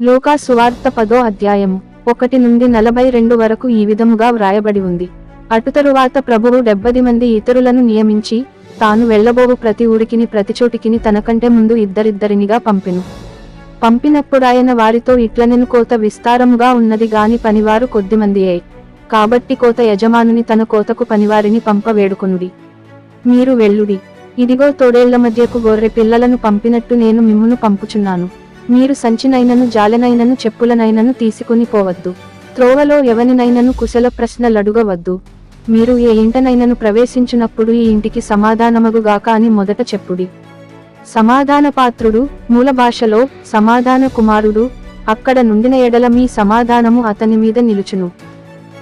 లూకా సువార్త పదో అధ్యాయము ఒకటి నుండి నలభై రెండు వరకు ఈ విధముగా వ్రాయబడి ఉంది. అటు తరువాత ప్రభువు డెబ్బది మంది ఇతరులను నియమించి తాను వెళ్ళబోవు ప్రతి ఊరికిని ప్రతి చోటికిని తనకంటే ముందు ఇద్దరిద్దరినిగా పంపెను. పంపినప్పుడాయన వారితో ఇట్లనెను కోత విస్తారముగా ఉన్నది గాని పనివారు కొద్దిమందియే కాబట్టి కోత యజమానుని తన కోతకు పనివారిని పంప వేడుకొనుడి. మీరు వెళ్ళుడి. ఇదిగో తోడేళ్ళ మధ్యకు గొర్రె పిల్లలను పంపినట్టు నేను మిమ్మును పంపుచున్నాను. మీరు సంచినైనను జాలెనైనను చెప్పులనైనను తీసుకుని పోవద్దు. త్రోవలో ఎవనినైనను కుశల ప్రశ్నలడుగవద్దు. మీరు ఏ ఇంటనైనను ప్రవేశించినప్పుడు ఈ ఇంటికి సమాధానమగుగాక అని మొదట చెప్పుడి. సమాధాన పాత్రుడు మూల భాషలో సమాధాన కుమారుడు అక్కడ నుండిన ఎడల మీ సమాధానము అతని మీద నిలుచును.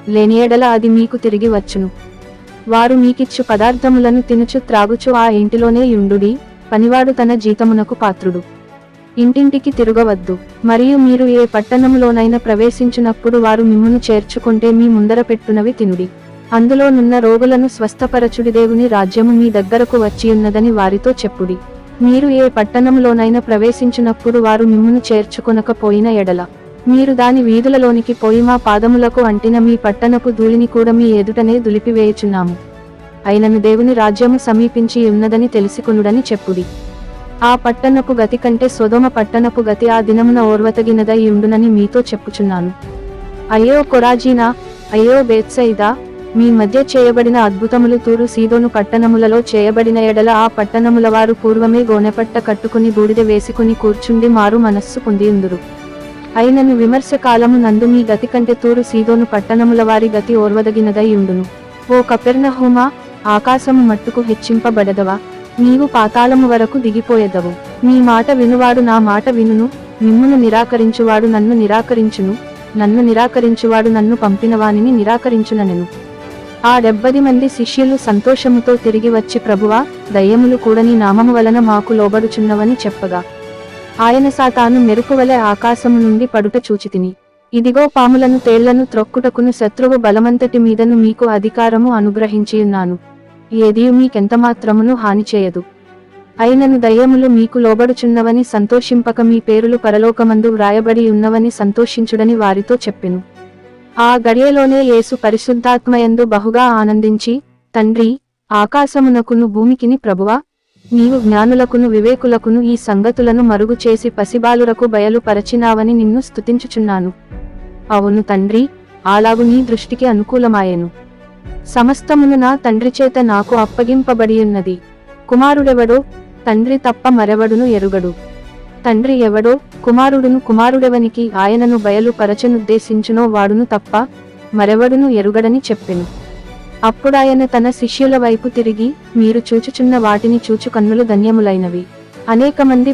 లేని ఎడల అది మీకు తిరిగి వచ్చును. వారు మీకిచ్చు పదార్థములను తినుచు త్రాగుచు ఆ ఇంటిలోనే యుండుడి పనివాడు తన జీతమునకు పాత్రుడు. ఇంటింటికి తిరగవద్దు. మరియు మీరు ఏ పట్టణంలోనైనా ప్రవేశించినప్పుడు వారు మిమ్మును చేర్చుకుంటే మీ ముందర పెట్టునవి తినుడి. అందులో నున్న రోగులను స్వస్థపరచుడి దేవుని రాజ్యము మీ దగ్గరకు వచ్చియున్నదని వారితో చెప్పుడి. మీరు ఏ పట్టణంలోనైనా ప్రవేశించినప్పుడు వారు మిమ్మును చేర్చుకొనకపోయిన ఎడల. మీరు దాని వీధులలోనికి పోయి మా పాదములకు అంటిన మీ పట్టణపు ధూళిని కూడా మీ ఎదుటనే దులిపివేయుచున్నాము. అయినను దేవుని రాజ్యము సమీపించి ఉన్నదని తెలుసుకునుడని చెప్పుడి. ఆ పట్టణపు గతి కంటే సొదొమ పట్టణపు గతి ఆ దినమున ఓర్వతగినదై ఉండునని మీతో చెప్పుచున్నాను. అయ్యో కొరాజీనా అయ్యో బేత్సైదా మీ మధ్య చేయబడిన అద్భుతములు తూరు సీదోను పట్టణములలో చేయబడిన ఎడల ఆ పట్టణముల వారు పూర్వమే గోనెపట్ట కట్టుకుని బూడిద వేసుకుని కూర్చుండి మారు మనస్సు పొందియుందురు అయినను విమర్శ కాలము నందు మీ గతి కంటే తూరు సీదోను పట్టణముల వారి గతి ఓర్వదగినదై ఉండును. ఓ కపెర్ణహోమా ఆకాశము మట్టుకు హెచ్చింపబడదవా? నీవు పాతాళము వరకు దిగిపోయేదవు. నీ మాట వినువాడు నా మాట వినును మిమ్మును నిరాకరించువాడు నన్ను నిరాకరించును నన్ను నిరాకరించువాడు నన్ను పంపిన వానిని నిరాకరించుననెను. ఆ డెబ్బది మంది శిష్యులు సంతోషముతో తిరిగి వచ్చి ప్రభువా దయ్యములు కూడని నామము వలన మాకు లోబడుచున్నవని చెప్పగా. ఆయన సాతాను మెరుపువలె ఆకాశము నుండి పడుట చూచితిని. ఇదిగో పాములను తేళ్ళను త్రొక్కుటకును శత్రువు బలమంతటి మీదను మీకు అధికారము అనుగ్రహించియున్నాను. ఏది మీకెంతమాత్రమును హాని చేయదు. అయినను దయ్యములు మీకు లోబడుచున్నవని సంతోషింపక మీ పేరులు పరలోకమందు వ్రాయబడి ఉన్నవని సంతోషించుడని వారితో చెప్పెను. ఆ గడియలోనే యేసు పరిశుద్ధాత్మయందు బహుగా ఆనందించి తండ్రి ఆకాశమునకును భూమికిని ప్రభువా నీవు జ్ఞానులకును వివేకులకును ఈ సంగతులను మరుగు చేసి పసిబాలురకు బయలుపరచినావని నిన్ను స్తుతించుచున్నాను. అవును తండ్రి అలాగు నీ దృష్టికి అనుకూలమాయెను. సమస్తమును నా తండ్రి చేత నాకు అప్పగింపబడియున్నది. కుమారుడెవడో తండ్రి తప్ప మరెవడును ఎరుగడు. తండ్రి ఎవడో కుమారుడును కుమారుడెవనికి ఆయనను బయలుపరచనుద్దేశించునో వాడును తప్ప మరెవడును ఎరుగడని చెప్పెను. అప్పుడాయన తన శిష్యుల వైపు తిరిగి మీరు చూచుచున్న వాటిని చూచు కన్నులు ధన్యములైనవి. అనేక మంది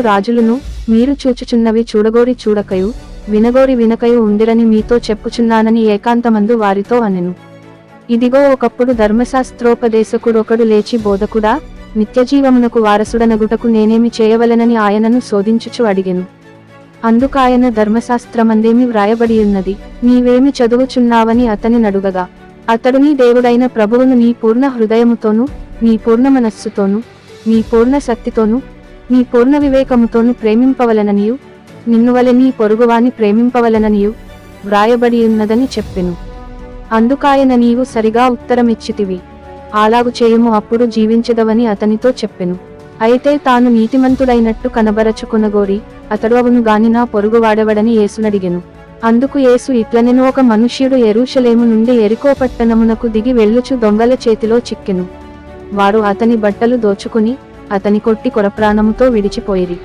రాజులను మీరు చూచుచున్నవి చూడగోరి చూడకయు వినగోరి వినకయు ఉందిరని మీతో చెప్పుచున్నానని ఏకాంతమందు వారితో అనెను. ఇదిగో ఒకప్పుడు ధర్మశాస్త్రోపదేశకుడొకడు లేచి బోధకుడా నిత్యజీవమునకు వారసుడనగుటకు నేనేమి చేయవలనని ఆయనను శోధించుచు అడిగెను. అందుకాయన ధర్మశాస్త్రమందేమి వ్రాయబడియున్నది నీవేమి చదువుచున్నావని అతని నడుగగా. అతడు నీ దేవుడైన ప్రభువును నీ పూర్ణ హృదయముతోను నీ పూర్ణ మనస్సుతోనూ నీ పూర్ణ శక్తితోను నీ పూర్ణ వివేకముతోను ప్రేమింపవలననియు నిన్నువలె నీ పొరుగువాని ప్రేమింపవలననియు వ్రాయబడియున్నదని చెప్పెను. అందుకాయన నీవు సరిగా ఉత్తరమిచ్చితివి. అలాగు చేయము అప్పుడు జీవించదవని అతనితో చెప్పెను. అయితే తాను నీతిమంతుడైనట్టు కనబరచుకునగోరి అతడు అవును గాని నా పొరుగువాడవడని యేసునడిగెను. అందుకు యేసు ఇట్లనెను ఒక మనుష్యుడు ఎరుషలేము నుండి ఎరికో పట్టణమునకు దిగి వెళ్ళుచు దొంగల చేతిలో చిక్కెను. వారు అతని బట్టలు దోచుకుని అతని కొట్టి కొరప్రాణముతో విడిచిపోయిరి.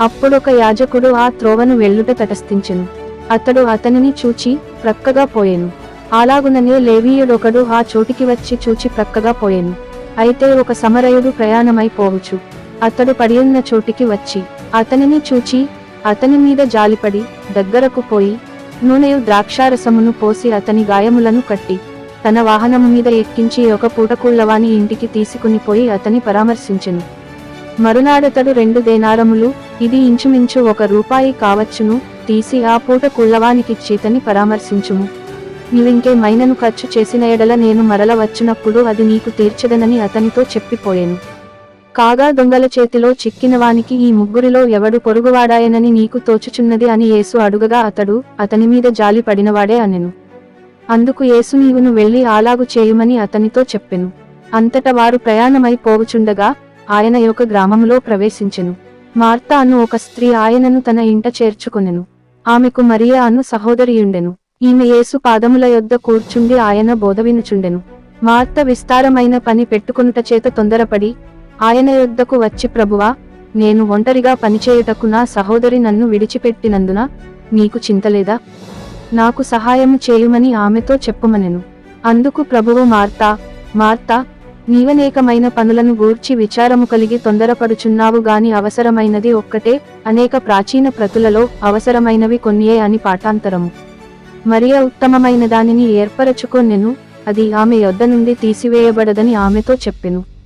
అప్పుడొక యాజకుడు ఆ త్రోవను వెళ్ళుట తటస్థించెను. అతడు అతనిని చూచి ప్రక్కగా పోయెను. అలాగుననే లేవీయుడొకడు ఆ చోటికి వచ్చి చూచి ప్రక్కగా పోయెను. అయితే ఒక సమరయుడు ప్రయాణమైపోవచ్చు అతడు పడియున్న చోటికి వచ్చి అతనిని చూచి అతని మీద జాలిపడి దగ్గరకు పోయి నూనెయు ద్రాక్షారసమును పోసి అతని గాయములను కట్టి తన వాహనము మీద ఎక్కించి ఒక పూటకూళ్ళవాని ఇంటికి తీసుకుని పోయి అతని పరామర్శించెను. మరునాడతడు రెండు దేనారములు ఇది ఇంచుమించు ఒక రూపాయి కావచ్చును తీసి ఆ పూట కుళ్ళవానికిచ్చితని పరామర్శించుము. నీవింకే మైనను ఖర్చు చేసిన ఎడల నేను మరల వచ్చినప్పుడు అది నీకు తీర్చదనని అతనితో చెప్పిపోయాను. కాగా దొంగల చేతిలో చిక్కినవానికి ఈ ముగ్గురిలో ఎవడు పొరుగువాడాయనని నీకు తోచుచున్నది అని యేసు అడుగగా అతడు అతని మీద జాలి పడినవాడే అనెను. అందుకు యేసు నీవును వెళ్ళి అలాగు చేయుమని అతనితో చెప్పెను. అంతట వారు ప్రయాణమై పోవుచుండగా ఆయన యొక్క గ్రామంలో ప్రవేశించెను. మార్తా అను ఒక స్త్రీ ఆయనను తన ఇంట చేర్చుకొనెను. ఆమెకు మరియా అను సహోదరియుండెను. ఈమె యేసు పాదముల యొద్ద కూర్చుండి ఆయన బోధ వినుచుండెను మార్త విస్తారమైన పని పెట్టుకునుట చేత తొందరపడి ఆయన యొద్దకు వచ్చి ప్రభువా నేను ఒంటరిగా పనిచేయుటకు నా సహోదరి నన్ను విడిచిపెట్టినందున నీకు చింతలేదా నాకు సహాయము చేయుమని ఆమెతో చెప్పుమనెను. అందుకు ప్రభువు మార్తా మార్తా నీవనేకమైన పనులను గూర్చి విచారము కలిగి తొందరపడుచున్నావు గాని అవసరమైనది ఒక్కటే అనేక ప్రాచీన ప్రతులలో అవసరమైనవి కొన్నియే అని పాఠాంతరము. మరియ ఉత్తమమైన దానిని ఏర్పరచుకొనెను అది ఆమె యొద్ద నుండి తీసివేయబడదని ఆమెతో చెప్పెను.